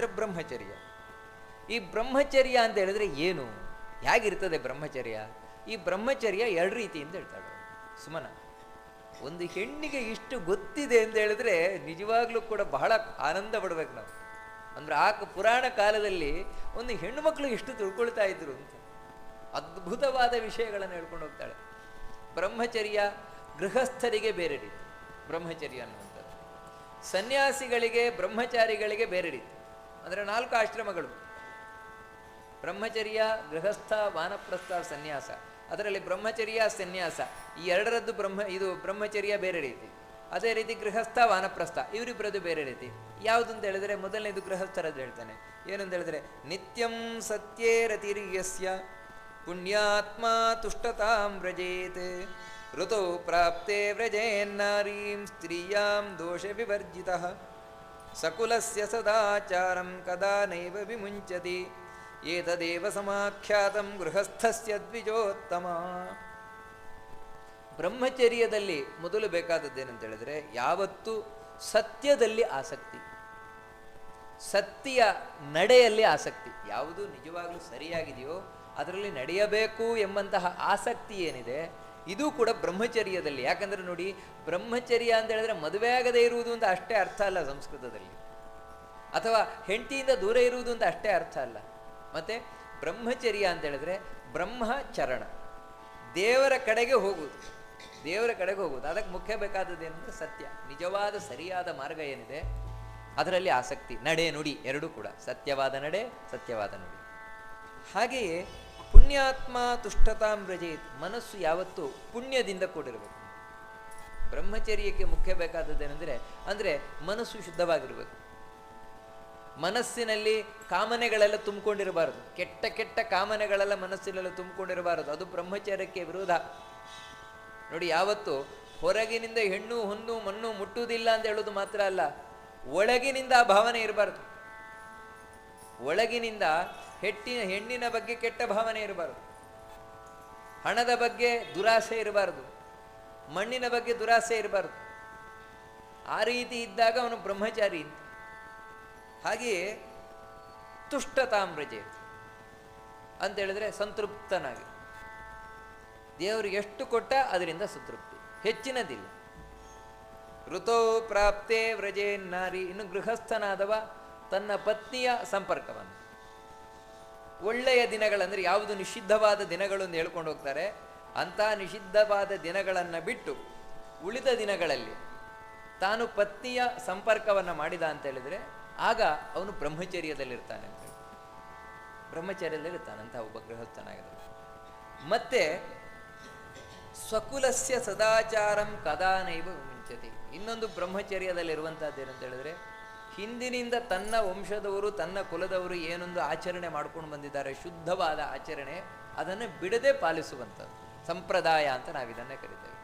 ಅಂದರೆ ಬ್ರಹ್ಮಚರ್ಯ. ಈ ಬ್ರಹ್ಮಚರ್ಯ ಅಂತ ಹೇಳಿದ್ರೆ ಏನು? ಹೇಗಿರ್ತದೆ ಬ್ರಹ್ಮಚರ್ಯ? ಈ ಬ್ರಹ್ಮಚರ್ಯ ಎರಡು ರೀತಿಯಿಂದ ಹೇಳ್ತಾಳೆ. ಸುಮನ, ಒಂದು ಹೆಣ್ಣಿಗೆ ಇಷ್ಟು ಗೊತ್ತಿದೆ ಅಂತ ಹೇಳಿದ್ರೆ ನಿಜವಾಗ್ಲೂ ಕೂಡ ಬಹಳ ಆನಂದ ಪಡ್ಬೇಕು ನಾವು. ಅಂದ್ರೆ ಆ ಪುರಾಣ ಕಾಲದಲ್ಲಿ ಒಂದು ಹೆಣ್ಣು ಮಕ್ಕಳು ಎಷ್ಟು ತಿಳ್ಕೊಳ್ತಾ ಇದ್ರು ಅಂತ. ಅದ್ಭುತವಾದ ವಿಷಯಗಳನ್ನು ಹೇಳ್ಕೊಂಡು ಹೋಗ್ತಾಳೆ. ಬ್ರಹ್ಮಚರ್ಯ ಗೃಹಸ್ಥರಿಗೆ ಬೇರೆ ರೀತಿ. ಬ್ರಹ್ಮಚರ್ಯ ಅನ್ನುವಂಥದ್ದು. ಸನ್ಯಾಸಿಗಳಿಗೆ, ಬ್ರಹ್ಮಚಾರಿಗಳಿಗೆ ಬೇರೆ ರೀತಿ. ಅಂದರೆ ನಾಲ್ಕು ಆಶ್ರಮಗಳು. ಬ್ರಹ್ಮಚರ್ಯ, ಗೃಹಸ್ಥ, ವಾನಪ್ರಸ್ಥ, ಸನ್ಯಾಸ. ಅದರಲ್ಲಿ ಬ್ರಹ್ಮಚರ್ಯ, ಸನ್ಯಾಸ. ಈ ಎರಡರದ್ದು ಬ್ರಹ್ಮ, ಇದು ಬ್ರಹ್ಮಚರ್ಯ ಬೇರೆ ರೀತಿ. ಅದೇ ರೀತಿ ಗೃಹಸ್ಥ, ವಾನಪ್ರಸ್ಥ ಇವರಿಬ್ಬರದ್ದು ಬೇರೆ ರೀತಿ. ಯಾವುದು ಅಂತ ಹೇಳಿದ್ರೆ ಮೊದಲನೇದು ಗೃಹಸ್ಥರದ್ದು ಹೇಳ್ತಾನೆ. ಏನಂತ ಹೇಳಿದ್ರೆ, ನಿತ್ಯಂ ಸತ್ಯೇ ರತಿರ್ಯಸ್ಯ ಪುಣ್ಯಾತ್ಮ ತುಷ್ಟತಾಂ ವ್ರಜೇತ್. ಋತೌ ಪ್ರಾಪ್ತೆ ವ್ರಜೇನ್ನಾರೀಂ, ಸ್ತ್ರೀಯಾಂ ದೋಷ ವಿವರ್ಜಿತ. ಸಕುಲಸ್ಯ ಸದಾಚಾರಂ, ಕದಾ ನೈವ ವಿಮುಂಚತಿ. ಏತದೇವ ಸಮಾಖ್ಯಾತಂ ಗೃಹಸ್ಥಸ್ಯ ದ್ವಿಜೋತ್ತಮ. ಬ್ರಹ್ಮಚರ್ಯದಲ್ಲಿ ಮೊದಲು ಬೇಕಾದದ್ದೇನಂತ ಹೇಳಿದ್ರೆ ಯಾವತ್ತು ಸತ್ಯದಲ್ಲಿ ಆಸಕ್ತಿ. ಸತ್ಯ ನಡೆಯಲ್ಲಿ ಆಸಕ್ತಿ. ಯಾವುದು ನಿಜವಾಗ್ಲೂ ಸರಿಯಾಗಿದೆಯೋ ಅದರಲ್ಲಿ ನಡೆಯಬೇಕು ಎಂಬಂತಹ ಆಸಕ್ತಿ ಏನಿದೆ ಇದು ಕೂಡ ಬ್ರಹ್ಮಚರ್ಯದಲ್ಲಿ. ಯಾಕಂದ್ರೆ ನೋಡಿ, ಬ್ರಹ್ಮಚರ್ಯ ಅಂತ ಹೇಳಿದ್ರೆ ಮದುವೆ ಆಗದೇ ಇರುವುದು ಅಂತ ಅಷ್ಟೇ ಅರ್ಥ ಅಲ್ಲ ಸಂಸ್ಕೃತದಲ್ಲಿ. ಅಥವಾ ಹೆಂಡತಿಯಿಂದ ದೂರ ಇರುವುದು ಅಂತ ಅಷ್ಟೇ ಅರ್ಥ ಅಲ್ಲ. ಮತ್ತೆ ಬ್ರಹ್ಮಚರ್ಯ ಅಂತ ಹೇಳಿದ್ರೆ ಬ್ರಹ್ಮಚರಣ. ದೇವರ ಕಡೆಗೆ ಹೋಗುವುದು. ದೇವರ ಕಡೆಗೆ ಹೋಗುವುದು. ಅದಕ್ಕೆ ಮುಖ್ಯ ಬೇಕಾದದ್ದು ಏನಂದ್ರೆ ಸತ್ಯ. ನಿಜವಾದ, ಸರಿಯಾದ ಮಾರ್ಗ ಏನಿದೆ? ಅದರಲ್ಲಿ ಆಸಕ್ತಿ. ನಡೆ ನುಡಿ ಎರಡೂ ಕೂಡ. ಸತ್ಯವಾದ ನಡೆ, ಸತ್ಯವಾದ ನುಡಿ. ಹಾಗೆಯೇ ಪುಣ್ಯಾತ್ಮ ತುಷ್ಟತಾಂ ವ್ರಜೇತ್. ಮನಸ್ಸು ಯಾವತ್ತೂ ಪುಣ್ಯದಿಂದ ಕೂಡಿರಬೇಕು. ಬ್ರಹ್ಮಚರ್ಯಕ್ಕೆ ಮುಖ್ಯ ಬೇಕಾದದ್ದೇನೆಂದರೆ ಅಂದರೆ ಮನಸ್ಸು ಶುದ್ಧವಾಗಿರಬೇಕು. ಮನಸ್ಸಿನಲ್ಲಿ ಕಾಮನೆಗಳೆಲ್ಲ ತುಂಬಿಕೊಂಡಿರಬಾರದು. ಕೆಟ್ಟ ಕೆಟ್ಟ ಕಾಮನೆಗಳೆಲ್ಲ ಮನಸ್ಸಿನೆಲ್ಲ ತುಂಬಿಕೊಂಡಿರಬಾರದು. ಅದು ಬ್ರಹ್ಮಚರ್ಯಕ್ಕೆ ವಿರೋಧ. ನೋಡಿ, ಯಾವತ್ತು ಹೊರಗಿನಿಂದ ಹೆಣ್ಣು ಹೊನ್ನು ಮಣ್ಣು ಮುಟ್ಟುವುದಿಲ್ಲ ಅಂತ ಹೇಳೋದು ಮಾತ್ರ ಅಲ್ಲ, ಒಳಗಿನಿಂದ ಆ ಭಾವನೆ ಇರಬಾರದು. ಒಳಗಿನಿಂದ ಹೆಟ್ಟಿನ ಹೆಣ್ಣಿನ ಬಗ್ಗೆ ಕೆಟ್ಟ ಭಾವನೆ ಇರಬಾರದು. ಹಣದ ಬಗ್ಗೆ ದುರಾಸೆ ಇರಬಾರದು. ಮಣ್ಣಿನ ಬಗ್ಗೆ ದುರಾಸೆ ಇರಬಾರದು. ಆ ರೀತಿ ಇದ್ದಾಗ ಅವನು ಬ್ರಹ್ಮಚಾರಿ ಅಂತ. ಹಾಗೆಯೇ ತುಷ್ಟತಾಮ್ರಜೆ ಅಂತ. ಹೇಳಿದ್ರೆ ಸಂತೃಪ್ತನಾಗಿ. ದೇವರು ಎಷ್ಟು ಕೊಟ್ಟ ಅದರಿಂದ ಸಂತೃಪ್ತಿ. ಹೆಚ್ಚಿನದಿಲ್ಲ. ಋತೋ ಪ್ರಾಪ್ತೇ ವ್ರಜೇ ನಾರಿ. ಇನ್ನು ಗೃಹಸ್ಥನಾದವ ತನ್ನ ಪತ್ನಿಯ ಸಂಪರ್ಕವನ್ನು. ಒಳ್ಳೆಯ ದಿನಗಳಂದರೆ ಯಾವುದು ನಿಷಿದ್ಧವಾದ ದಿನಗಳು ಅಂತ ಹೇಳ್ಕೊಂಡು ಹೋಗ್ತಾರೆ. ಅಂತಹ ನಿಷಿದ್ಧವಾದ ದಿನಗಳನ್ನು ಬಿಟ್ಟು ಉಳಿದ ದಿನಗಳಲ್ಲಿ ತಾನು ಪತ್ನಿಯ ಸಂಪರ್ಕವನ್ನು ಮಾಡಿದ ಅಂತ ಹೇಳಿದರೆ ಆಗ ಅವನು ಬ್ರಹ್ಮಚರ್ಯದಲ್ಲಿರ್ತಾನೆ ಅಂತ ಹೇಳಿ. ಬ್ರಹ್ಮಚರ್ಯದಲ್ಲಿರ್ತಾನೆ ಒಬ್ಬ ಗೃಹಸ್ಥನಾಗಿದ್ದಾನೆ ಮತ್ತೆ ಸ್ವಕುಲಸ್ಯ ಸದಾಚಾರಂ ಕದಾನೈವ ವಿಮಿಂಚತಿ. ಇನ್ನೊಂದು ಬ್ರಹ್ಮಚರ್ಯದಲ್ಲಿರುವಂತಹದ್ದೇನಂತ ಹೇಳಿದ್ರೆ ಹಿಂದಿನಿಂದ ತನ್ನ ವಂಶದವರು, ತನ್ನ ಕುಲದವರು ಏನೊಂದು ಆಚರಣೆ ಮಾಡ್ಕೊಂಡು ಬಂದಿದ್ದಾರೆ, ಶುದ್ಧವಾದ ಆಚರಣೆ, ಅದನ್ನು ಬಿಡದೆ ಪಾಲಿಸುವಂಥದ್ದು. ಸಂಪ್ರದಾಯ ಅಂತ ನಾವು ಇದನ್ನೇ ಕರಿತೇವೆ.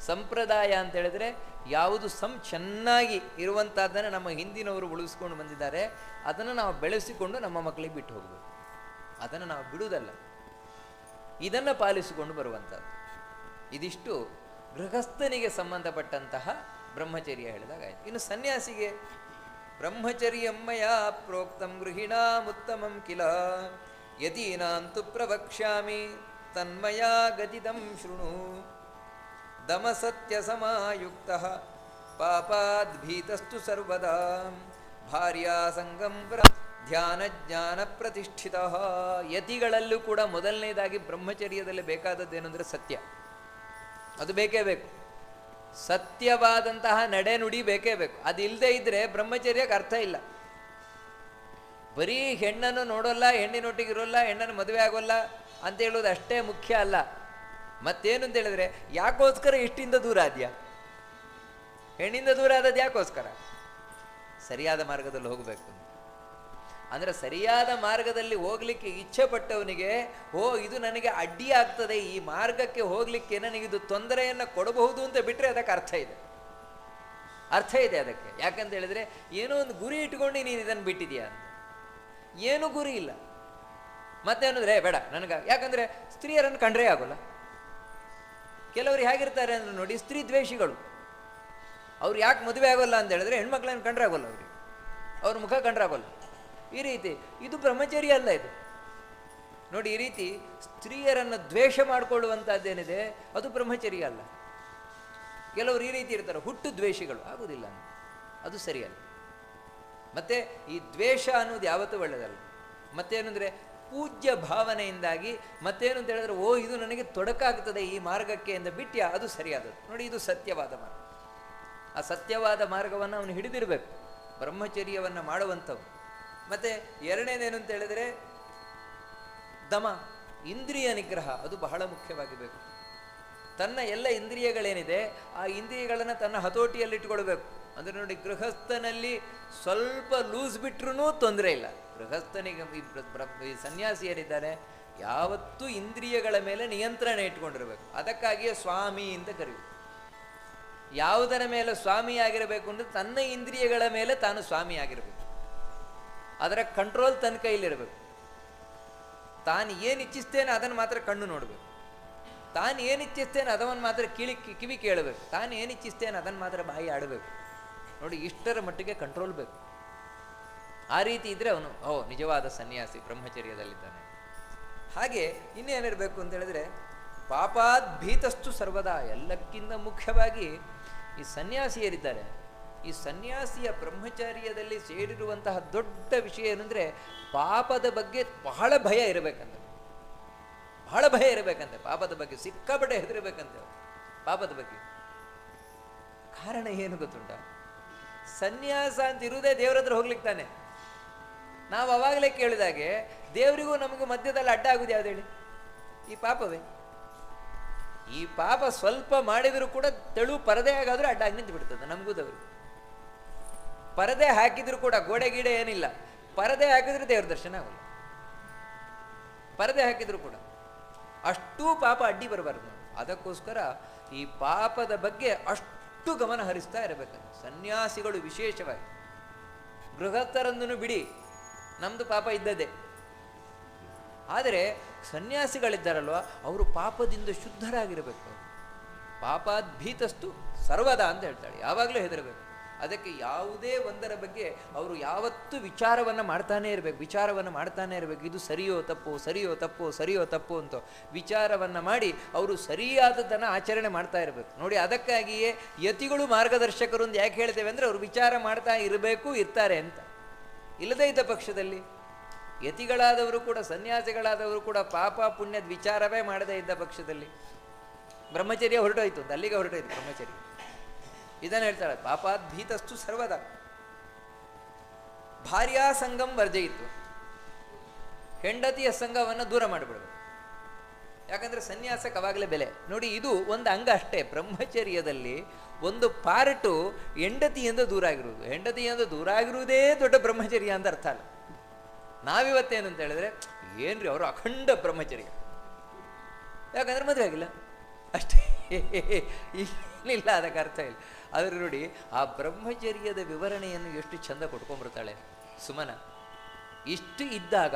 ಸಂಪ್ರದಾಯ ಅಂತ ಹೇಳಿದ್ರೆ ಯಾವುದು ಸಂ ಚೆನ್ನಾಗಿ ಇರುವಂತಹದ್ದನ್ನು ನಮ್ಮ ಹಿಂದಿನವರು ಉಳಿಸ್ಕೊಂಡು ಬಂದಿದ್ದಾರೆ, ಅದನ್ನು ನಾವು ಬೆಳೆಸಿಕೊಂಡು ನಮ್ಮ ಮಕ್ಕಳಿಗೆ ಬಿಟ್ಟು ಹೋಗಬೇಕು. ಅದನ್ನು ನಾವು ಬಿಡುವುದಲ್ಲ. ಇದನ್ನು ಪಾಲಿಸಿಕೊಂಡು ಬರುವಂಥದ್ದು. ಇದಿಷ್ಟು ಗೃಹಸ್ಥನಿಗೆ ಸಂಬಂಧಪಟ್ಟಂತಹ ಬ್ರಹ್ಮಚರ್ಯ ಹೇಳಿದಾಗ ಆಯ್ತು. ಇನ್ನು ಸನ್ಯಾಸಿಗೆ ಬ್ರಹ್ಮಚರ್ಯಮ್ಮಯ ಪ್ರೋಕ್ತಂ ಗೃಹಿಣಾಮುತ್ತಮಂ ಕಿಲ. ಯತೀನಾಂತು ಪ್ರವಕ್ಷ್ಯಾಮಿ, ತನ್ಮಯಾ ಗತಿದಂ ಶೃಣು. ದಮಸತ್ಯ ಸಮಾಯುಕ್ತ, ಪಾಪಾದ್ಭೀತಸ್ತು ಸರ್ವದಾ. ಭಾರ್ಯಾ ಸಂಗಂ ಪ್ರ- ಧ್ಯಾನ ಜ್ಞಾನ ಪ್ರತಿಷ್ಠಿತ. ಯತಿಗಳಲ್ಲೂ ಕೂಡ ಮೊದಲನೇದಾಗಿ ಬ್ರಹ್ಮಚರ್ಯದಲ್ಲಿ ಬೇಕಾದದ್ದೇನೆಂದರೆ ಸತ್ಯ. ಅದು ಬೇಕೇ ಬೇಕು. ಸತ್ಯವಾದಂತಹ ನಡೆನುಡಿ ಬೇಕೇ ಬೇಕು. ಅದಿಲ್ಲದೆ ಇದ್ರೆ ಬ್ರಹ್ಮಚರ್ಯಕ್ಕೆ ಅರ್ಥ ಇಲ್ಲ. ಬರೀ ಹೆಣ್ಣನ್ನು ನೋಡೋಲ್ಲ ಹೆಣ್ಣಿನೊಟ್ಟಿಗೆ ಇರೋಲ್ಲ ಹೆಣ್ಣನ್ನು ಮದುವೆ ಆಗೋಲ್ಲ ಅಂತ ಹೇಳೋದು ಅಷ್ಟೇ ಮುಖ್ಯ ಅಲ್ಲ. ಮತ್ತೇನು ಅಂತ ಹೇಳಿದ್ರೆ, ಯಾಕೋಸ್ಕರ ಇಷ್ಟಿಂದ ದೂರ ಆದ್ಯಾ? ಹೆಣ್ಣಿಂದ ದೂರ ಆದದ್ದು ಯಾಕೋಸ್ಕರ? ಸರಿಯಾದ ಮಾರ್ಗದಲ್ಲಿ ಹೋಗಬೇಕು. ಅಂದ್ರೆ ಸರಿಯಾದ ಮಾರ್ಗದಲ್ಲಿ ಹೋಗ್ಲಿಕ್ಕೆ ಇಚ್ಛೆ ಪಟ್ಟವನಿಗೆ ಓ ಇದು ನನಗೆ ಅಡ್ಡಿ ಆಗ್ತದೆ, ಈ ಮಾರ್ಗಕ್ಕೆ ಹೋಗ್ಲಿಕ್ಕೆ ನನಗಿದು ತೊಂದರೆಯನ್ನು ಕೊಡಬಹುದು ಅಂತ ಬಿಟ್ಟರೆ ಅದಕ್ಕೆ ಅರ್ಥ ಇದೆ. ಅರ್ಥ ಇದೆ ಅದಕ್ಕೆ. ಯಾಕಂತ ಹೇಳಿದ್ರೆ, ಏನೋ ಒಂದು ಗುರಿ ಇಟ್ಕೊಂಡು ನೀನು ಇದನ್ನು ಬಿಟ್ಟಿದೆಯಾ ಅಂತ. ಏನು ಗುರಿ ಇಲ್ಲ. ಮತ್ತೆ ಅನ್ನೋದ್ರೆ ಬೇಡ, ನನಗೆ, ಯಾಕಂದರೆ ಸ್ತ್ರೀಯರನ್ನು ಕಂಡ್ರೆ ಆಗೋಲ್ಲ. ಕೆಲವರು ಹೇಗಿರ್ತಾರೆ ಅಂದ್ರೆ ನೋಡಿ, ಸ್ತ್ರೀ ದ್ವೇಷಿಗಳು. ಅವ್ರು ಯಾಕೆ ಮದುವೆ ಆಗೋಲ್ಲ ಅಂತ ಹೇಳಿದ್ರೆ, ಹೆಣ್ಮಕ್ಳನ್ನು ಕಂಡ್ರೆ ಆಗೋಲ್ಲ ಅವ್ರಿಗೆ. ಅವ್ರ ಮುಖ ಕಂಡ್ರೆ ಆಗೋಲ್ಲ. ಈ ರೀತಿ ಇದು ಬ್ರಹ್ಮಚರ್ಯ ಅಲ್ಲ ಇದು. ನೋಡಿ ಈ ರೀತಿ ಸ್ತ್ರೀಯರನ್ನು ದ್ವೇಷ ಮಾಡಿಕೊಳ್ಳುವಂಥದ್ದೇನಿದೆ ಅದು ಬ್ರಹ್ಮಚರ್ಯ ಅಲ್ಲ. ಕೆಲವರು ಈ ರೀತಿ ಇರ್ತಾರೆ, ಹುಟ್ಟು ದ್ವೇಷಿಗಳು ಆಗುವುದಿಲ್ಲ ಅದು ಸರಿಯಲ್ಲ. ಮತ್ತೆ ಈ ದ್ವೇಷ ಅನ್ನೋದು ಯಾವತ್ತೂ ಒಳ್ಳೆಯದಲ್ಲ. ಮತ್ತೇನೆಂದರೆ ಪೂಜ್ಯ ಭಾವನೆಯಿಂದಾಗಿ ಮತ್ತೇನು ಅಂತ ಹೇಳಿದ್ರೆ, ಓ, ಇದು ನನಗೆ ತೊಡಕಾಗ್ತದೆ ಈ ಮಾರ್ಗಕ್ಕೆ ಎಂದು ಬಿಟ್ಟ್ಯ ಅದು ಸರಿಯಾದದ್ದು. ನೋಡಿ ಇದು ಸತ್ಯವಾದ ಮಾರ್ಗ. ಆ ಸತ್ಯವಾದ ಮಾರ್ಗವನ್ನು ಅವನು ಹಿಡಿದಿರಬೇಕು ಬ್ರಹ್ಮಚರ್ಯವನ್ನು ಮಾಡುವಂಥವು ಮತ್ತೆ ಎರಡನೇದೇನು ಅಂತ ಹೇಳಿದ್ರೆ, ದಮ, ಇಂದ್ರಿಯ ನಿಗ್ರಹ, ಅದು ಬಹಳ ಮುಖ್ಯವಾಗಿ ಬೇಕು ತನ್ನ ಎಲ್ಲ ಇಂದ್ರಿಯಗಳೇನಿದೆ, ಆ ಇಂದ್ರಿಯಗಳನ್ನು ತನ್ನ ಹತೋಟಿಯಲ್ಲಿ ಇಟ್ಕೊಳ್ಬೇಕು ಅಂದರೆ ನೋಡಿ, ಗೃಹಸ್ಥನಲ್ಲಿ ಸ್ವಲ್ಪ ಲೂಸ್ ಬಿಟ್ರೂ ತೊಂದರೆ ಇಲ್ಲ. ಗೃಹಸ್ಥನಿಗೆ ಈ ಸನ್ಯಾಸಿ ಏನಿದ್ದಾನೆ ಯಾವತ್ತೂ ಇಂದ್ರಿಯಗಳ ಮೇಲೆ ನಿಯಂತ್ರಣ ಇಟ್ಕೊಂಡಿರಬೇಕು ಅದಕ್ಕಾಗಿಯೇ ಸ್ವಾಮಿ ಅಂತ ಕರೆಯುವುದು. ಯಾವುದರ ಮೇಲೆ ಸ್ವಾಮಿಯಾಗಿರಬೇಕು ಅಂದರೆ ತನ್ನ ಇಂದ್ರಿಯಗಳ ಮೇಲೆ ತಾನು ಸ್ವಾಮಿಯಾಗಿರಬೇಕು ಅದರ ಕಂಟ್ರೋಲ್ ತನ್ನ ಕೈಲಿರಬೇಕು. ತಾನು ಏನು ಇಚ್ಛಿಸ್ತೇನೆ ಅದನ್ನು ಮಾತ್ರ ಕಣ್ಣು ನೋಡಬೇಕು. ತಾನು ಏನು ಇಚ್ಛಿಸ್ತೇನೆ ಅದವನ್ನು ಮಾತ್ರ ಕಿಳಿ ಕಿವಿ ಕೇಳಬೇಕು. ತಾನು ಏನು ಇಚ್ಛಿಸ್ತೇನೆ ಅದನ್ನು ಮಾತ್ರ ಬಾಯಿ ಆಡಬೇಕು. ನೋಡಿ, ಇಷ್ಟರ ಮಟ್ಟಿಗೆ ಕಂಟ್ರೋಲ್ ಬೇಕು. ಆ ರೀತಿ ಇದ್ದರೆ ಅವನು, ಓ, ನಿಜವಾದ ಸನ್ಯಾಸಿ, ಬ್ರಹ್ಮಚರ್ಯದಲ್ಲಿದ್ದಾನೆ. ಹಾಗೆ ಇನ್ನೇನಿರಬೇಕು ಅಂತ ಹೇಳಿದ್ರೆ, ಪಾಪಾದ್ ಭೀತಸ್ತು ಸರ್ವದಾ ಎಲ್ಲಕ್ಕಿಂತ ಮುಖ್ಯವಾಗಿ ಈ ಸನ್ಯಾಸಿಯರಿದ್ದಾರೆ. ಈ ಸನ್ಯಾಸಿಯ ಬ್ರಹ್ಮಚಾರ್ಯದಲ್ಲಿ ಸೇರಿರುವಂತಹ ದೊಡ್ಡ ವಿಷಯ ಏನಂದ್ರೆ ಪಾಪದ ಬಗ್ಗೆ ಬಹಳ ಭಯ ಇರಬೇಕಂತ ಬಹಳ ಭಯ ಇರಬೇಕಂತೆ ಪಾಪದ ಬಗ್ಗೆ ಸಿಕ್ಕಾಪಟ್ಟೆ ಹೆದರಬೇಕಂತೆ ಪಾಪದ ಬಗ್ಗೆ. ಕಾರಣ ಏನು ಗೊತ್ತುಂಟ? ಸನ್ಯಾಸ ಅಂತ ಇರುವುದೇ ದೇವರ ಹತ್ರ ಹೋಗ್ಲಿಕ್ಕೆ ತಾನೆ. ನಾವು ಅವಾಗಲೇ ಕೇಳಿದಾಗೆ ದೇವರಿಗೂ ನಮಗೂ ಮಧ್ಯದಲ್ಲಿ ಅಡ್ಡ ಆಗುದು ಯಾವ್ದು ಹೇಳಿ? ಈ ಪಾಪವೇ. ಈ ಪಾಪ ಸ್ವಲ್ಪ ಮಾಡಿದರೂ ಕೂಡ ತೆಳು ಪರದೆ ಆಗಾದ್ರೂ ಅಡ್ಡ ಆಗಿ ನಿಂತು ಬಿಡ್ತದೆ ನಮಗೂ ದೇವರು ಪರದೆ ಹಾಕಿದ್ರು ಕೂಡ ಗೋಡೆ ಗೀಡೆ ಏನಿಲ್ಲ. ಪರದೆ ಹಾಕಿದ್ರೆ ದೇವ್ರ ದರ್ಶನ ಆಗಲ್ಲ. ಪರದೆ ಹಾಕಿದ್ರು ಕೂಡ. ಅಷ್ಟೂ ಪಾಪ ಅಡ್ಡಿ ಬರಬಾರ್ದು. ಅದಕ್ಕೋಸ್ಕರ ಈ ಪಾಪದ ಬಗ್ಗೆ ಅಷ್ಟು ಗಮನ ಹರಿಸ್ತಾ ಇರಬೇಕಂತ ಸನ್ಯಾಸಿಗಳು ವಿಶೇಷವಾಗಿ. ಗೃಹಸ್ಥರನ್ನು ಬಿಡಿ. ನಮ್ದು ಪಾಪ ಇದ್ದದೆ ಆದರೆ ಸನ್ಯಾಸಿಗಳಿದ್ದಾರಲ್ವ, ಅವರು ಪಾಪದಿಂದ ಶುದ್ಧರಾಗಿರಬೇಕು. ಪಾಪಾದ್ಭೀತಸ್ತು ಸರ್ವದಾ ಅಂತ ಹೇಳ್ತಾಳೆ. ಯಾವಾಗಲೂ ಹೆದರಬೇಕು. ಅದಕ್ಕೆ ಯಾವುದೇ ಒಂದರ ಬಗ್ಗೆ ಅವರು ಯಾವತ್ತೂ ವಿಚಾರವನ್ನು ಮಾಡ್ತಾನೆ ಇರಬೇಕು, ವಿಚಾರವನ್ನು ಮಾಡ್ತಾನೆ ಇರಬೇಕು. ಇದು ಸರಿಯೋ ತಪ್ಪೋ ಸರಿಯೋ ತಪ್ಪೋ ಸರಿಯೋ ತಪ್ಪೋ ಅಂತ ವಿಚಾರವನ್ನು ಮಾಡಿ ಅವರು ಸರಿಯಾದದನ್ನು ಆಚರಣೆ ಮಾಡ್ತಾ ಇರಬೇಕು. ನೋಡಿ, ಅದಕ್ಕಾಗಿಯೇ ಯತಿಗಳು ಮಾರ್ಗದರ್ಶಕರು ಅಂತ ಯಾಕೆ ಹೇಳ್ತೇವೆ ಅಂದರೆ ಅವರು ವಿಚಾರ ಮಾಡ್ತಾ ಇರಬೇಕು, ಇರ್ತಾರೆ ಅಂತ. ಇಲ್ಲದೇ ಇದ್ದ ಪಕ್ಷದಲ್ಲಿ ಯತಿಗಳಾದವರು ಕೂಡ, ಸನ್ಯಾಸಿಗಳಾದವರು ಕೂಡ ಪಾಪ ಪುಣ್ಯದ ವಿಚಾರವೇ ಮಾಡದೇ ಇದ್ದ ಪಕ್ಷದಲ್ಲಿ ಬ್ರಹ್ಮಚರ್ಯ ಹೊರಟೋಯ್ತು ಅಲ್ಲಿಗೆ ಹೊರಟೋಯ್ತು ಬ್ರಹ್ಮಚರ್ಯ. ಇದನ್ನು ಹೇಳ್ತಾಳೆ ಪಾಪಾದ್ಭೀತಸ್ತು ಸರ್ವದ. ಭಾರ್ಯಾ ಸಂಗಂ ಇತ್ತು ಹೆಂಡತಿಯ ಸಂಘವನ್ನು ದೂರ ಮಾಡಿಬಿಡಬೇಕು. ಯಾಕಂದ್ರೆ ಸನ್ಯಾಸಕ್ಕೆ ಅವಾಗಲೇ ಬೆಲೆ. ನೋಡಿ, ಇದು ಒಂದು ಅಂಗ ಅಷ್ಟೇ. ಬ್ರಹ್ಮಚರ್ಯದಲ್ಲಿ ಒಂದು ಪಾರ್ಟು ಹೆಂಡತಿಯಿಂದ ದೂರ ಆಗಿರುವುದು ಹೆಂಡತಿಯಿಂದ ದೂರ ಆಗಿರುವುದೇ ದೊಡ್ಡ ಬ್ರಹ್ಮಚರ್ಯ ಅಂತ ಅರ್ಥ ಅಲ್ಲ. ನಾವಿವತ್ತೇನು ಅಂತ ಹೇಳಿದ್ರೆ, ಏನ್ರಿ ಅವರು ಅಖಂಡ ಬ್ರಹ್ಮಚರ್ಯ. ಯಾಕಂದ್ರೆ ಮದುವೆ ಆಗಿಲ್ಲ. ಅಷ್ಟೇ. ಏನಿಲ್ಲ ಅದಕ್ಕೆ ಅರ್ಥ ಇಲ್ಲ. ಆದ್ರೆ ನೋಡಿ, ಆ ಬ್ರಹ್ಮಚರ್ಯದ ವಿವರಣೆಯನ್ನು ಎಷ್ಟು ಚಂದ ಕೊಟ್ಕೊಂಡ್ಬಿಡ್ತಾಳೆ. ಸುಮನ, ಇಷ್ಟು ಇದ್ದಾಗ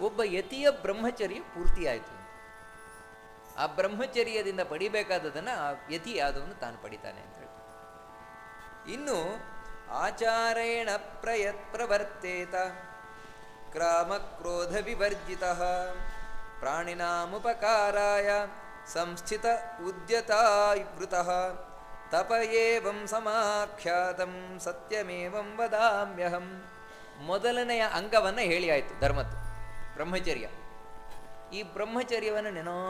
ಒಬ್ಬ ಯತಿಯ ಬ್ರಹ್ಮಚರ್ಯ ಪೂರ್ತಿಯಾಯಿತು. ಆ ಬ್ರಹ್ಮಚರ್ಯದಿಂದ ಪಡಿಬೇಕಾದದನ್ನು ಆ ಯತಿ ಆದವನು ತಾನು ಪಡಿತಾನೆ ಅಂತ ಹೇಳಿ ಇನ್ನು ಆಚಾರೇಣ ಪ್ರಯತ್ ಪ್ರವರ್ತೇತ ಕ್ರಾಮ ಕ್ರೋಧ ವಿವರ್ಜಿತ, ಪ್ರಾಣಿನಾಮುಪಕಾರಾಯ, ಸಂಸ್ಥಿತ ಉದ್ಯತಾವೃತ ತಪ ಏವಂ ಸಮಾಖ್ಯಾತಂ ಸತ್ಯಮೇವಂ ವದಾಮ್ಯಹಂ. ಮೊದಲನೆಯ ಅಂಗವನ್ನು ಹೇಳಿ ಆಯಿತು ಧರ್ಮದ್ದು. ಬ್ರಹ್ಮಚರ್ಯ. ಈ ಬ್ರಹ್ಮಚರ್ಯವನ್ನು ನೆನೋ